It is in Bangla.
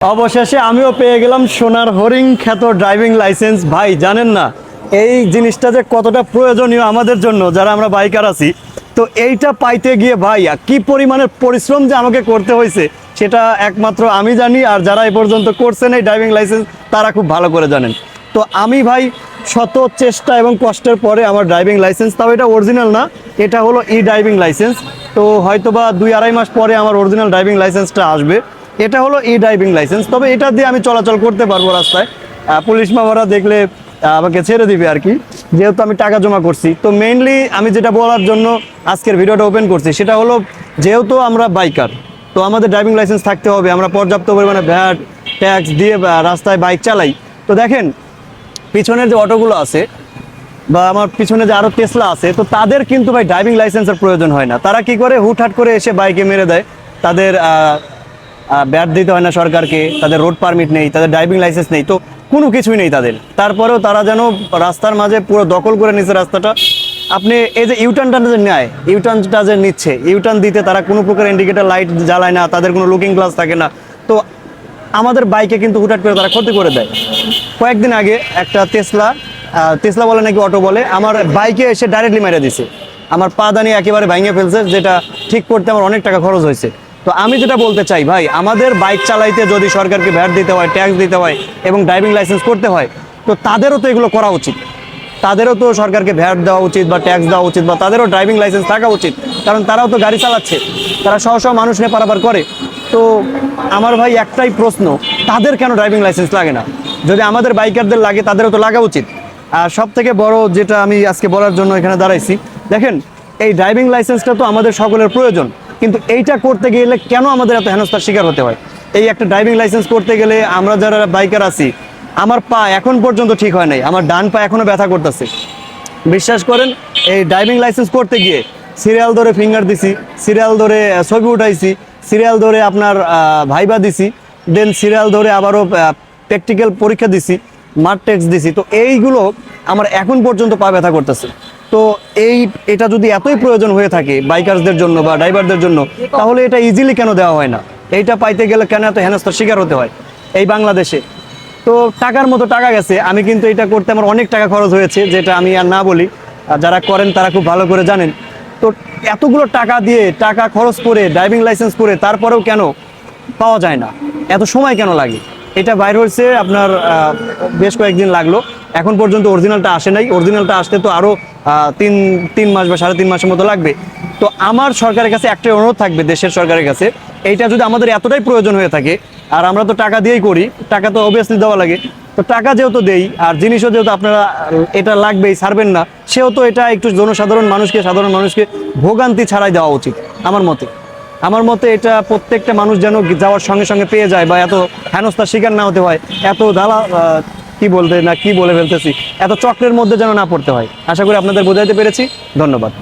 অবশেষে আমিও পেয়ে গেলাম সোনার হরিং খ্যাত ড্রাইভিং লাইসেন্স। ভাই, জানেন না, এই জিনিসটা যে কতটা প্রয়োজনীয় আমাদের জন্য, যারা আমরা বাইকার আছি। তো এইটা পাইতে গিয়ে, ভাই কি পরিমাণের পরিশ্রম যে আমাকে করতে হয়েছে, সেটা একমাত্র আমি জানি, আর যারা এ পর্যন্ত করছেন এই ড্রাইভিং লাইসেন্স, তারা খুব ভালো করে জানেন। তো আমি, ভাই, শত চেষ্টা এবং কষ্টের পরে আমার ড্রাইভিং লাইসেন্স, তাও এটা অরিজিনাল না, এটা হলো ই ড্রাইভিং লাইসেন্স। তো হয়তোবা দুই আড়াই মাস পরে আমার অরিজিনাল ড্রাইভিং লাইসেন্সটা আসবে। এটা হলো ই ড্রাইভিং লাইসেন্স তবে এটা দিয়ে আমি চলাচল করতে পারব রাস্তায়। পুলিশ মামারা দেখলে আমাকে ছেড়ে দিবে আর কি। যেহেতু আমি টাকা জমা করছি, তো মেইনলি আমি যেটা বলার জন্য আজকের ভিডিওটা ওপেন করছি, সেটা হলো যেহেতু আমরা বাইকার তো আমাদের ড্রাইভিং লাইসেন্স থাকতে হবে, আমরা পর্যাপ্ত পরিমাণে ভ্যাট ট্যাক্স দিয়ে রাস্তায় বাইক চালাই। তো দেখেন, পিছনের যে অটোগুলো আছে, বা আমার পিছনে যে আরও টেসলা আছে, তো তাদের কিন্তু ভাই ড্রাইভিং লাইসেন্সের প্রয়োজন হয় না। তারা কি করে, হুটহাট করে এসে বাইকে মেরে দেয়। তাদের ব্যাট দিতে হয় না সরকারকে, তাদের রোড পারমিট নেই, তাদের ড্রাইভিং লাইসেন্স নেই, তো কোনো কিছুই নেই তাদের। তারপরেও তারা যেন রাস্তার মাঝে পুরো দখল করে নিচ্ছে রাস্তাটা। আপনি এই যে ইউটার্নটা যে নেয় ইউটার্নটা যে নিচ্ছে ইউটার্ন দিতে তারা কোনো প্রকার ইন্ডিকেটার লাইট জ্বালায় না, তাদের কোনো লুকিং গ্লাস থাকে না। তো আমাদের বাইকে কিন্তু হুটহাট করে তারা ক্ষতি করে দেয়। কয়েকদিন আগে একটা তেসলা তেসলা বলে নাকি অটো বলে, আমার বাইকে এসে ডাইরেক্টলি মেরে দিছে। আমার পা দানি একেবারে ভেঙে ফেলছে, যেটা ঠিক করতে আমার অনেক টাকা খরচ হয়েছে। তো আমি যেটা বলতে চাই, ভাই, আমাদের বাইক চালাইতে যদি সরকারকে ভ্যাট দিতে হয় ট্যাক্স দিতে হয় এবং ড্রাইভিং লাইসেন্স করতে হয়, তো তাদেরও তো এগুলো করা উচিত। তাদেরও তো সরকারকে ভ্যাট দেওয়া উচিত বা ট্যাক্স দেওয়া উচিত বা তাদেরও ড্রাইভিং লাইসেন্স থাকা উচিত, কারণ তারাও তো গাড়ি চালাচ্ছে, তারা সহ সহ মানুষ নিয়ে পারাপার করে। তো আমার ভাই একটাই প্রশ্ন, তাদের কেন ড্রাইভিং লাইসেন্স লাগে না? যদি আমাদের বাইকারদের লাগে, তাদেরও তো লাগা উচিত। আর সব থেকে বড় যেটা আমি আজকে বলার জন্য এখানে দাঁড়াইছি, দেখেন, এই ড্রাইভিং লাইসেন্সটা তো আমাদের সকলের প্রয়োজন। কিন্তু এইটা করতে গেলে কেন আমাদের এত হেনস্থার শিকার হতে হয়? এই একটা ড্রাইভিং লাইসেন্স করতে গেলে আমরা যারা বাইকার আছি, আমার পা এখন পর্যন্ত ঠিক হয় নাই, আমার ডান পা এখনও ব্যথা করতেছে। বিশ্বাস করেন, এই ড্রাইভিং লাইসেন্স করতে গিয়ে সিরিয়াল ধরে ফিঙ্গার দিছি সিরিয়াল ধরে ছবি উঠাইছি সিরিয়াল ধরে আপনার ভাইবা দিছি দেন সিরিয়াল ধরে আবারও প্র্যাকটিক্যাল পরীক্ষা দিছি মার্ক টেক্স দিছি। তো এইগুলো আমার এখন পর্যন্ত পা ব্যথা করতেছে। তো এই, এটা যদি এতই প্রয়োজন হয়ে থাকে বাইকারসদের জন্য বা ড্রাইভারদের জন্য, তাহলে এটা ইজিলি কেন দেওয়া হয় না? এইটা পাইতে গেলে কেন এত হেনস্থার শিকার হতে হয় এই বাংলাদেশে? তো টাকার মতো টাকা গেছে, আমি কিন্তু এটা করতে আমার অনেক টাকা খরচ হয়েছে, যেটা আমি আর না বলি। আর যারা করেন তারা খুব ভালো করে জানেন। তো এতগুলো টাকা দিয়ে টাকা খরচ করে ড্রাইভিং লাইসেন্স করে, তারপরেও কেন পাওয়া যায় না? এত সময় কেন লাগে? এটা বাইর হয়েছে আপনার বেশ কয়েকদিন লাগল। এখন পর্যন্ত অরিজিনালটা আসে নাই। অরিজিনালটা আসতে তো আরও তিন তিন মাস বা সাড়ে তিন মাসের মতো লাগবে। তো আমার সরকারের কাছে একটাই অনুরোধ থাকবে, দেশের সরকারের কাছে, এইটা যদি আমাদের এতটাই প্রয়োজন হয়ে থাকে, আর আমরা তো টাকা দিয়েই করি, টাকা তো অবভিয়াসলি দেওয়া লাগে, তো টাকা যেহেতু দেই, আর জিনিসও যেহেতু আপনারা এটা লাগবেই, ছাড়বেন না সেও তো এটা একটু জনসাধারণ মানুষকে, সাধারণ মানুষকে ভোগান্তি ছাড়াই দেওয়া উচিত, আমার মতে। আমার মতে এটা প্রত্যেকটা মানুষ যেন যাওয়ার সঙ্গে সঙ্গে পেয়ে যায়, বা এত হেনস্থার শিকার না হতে হয়, এত দালা কি বলতে, না কি বলে ফেলতেছি? এত চক্রের মধ্যে যেন না পড়তে হয়। আশা করি আপনাদের বোঝাইতে পেরেছি। ধন্যবাদ।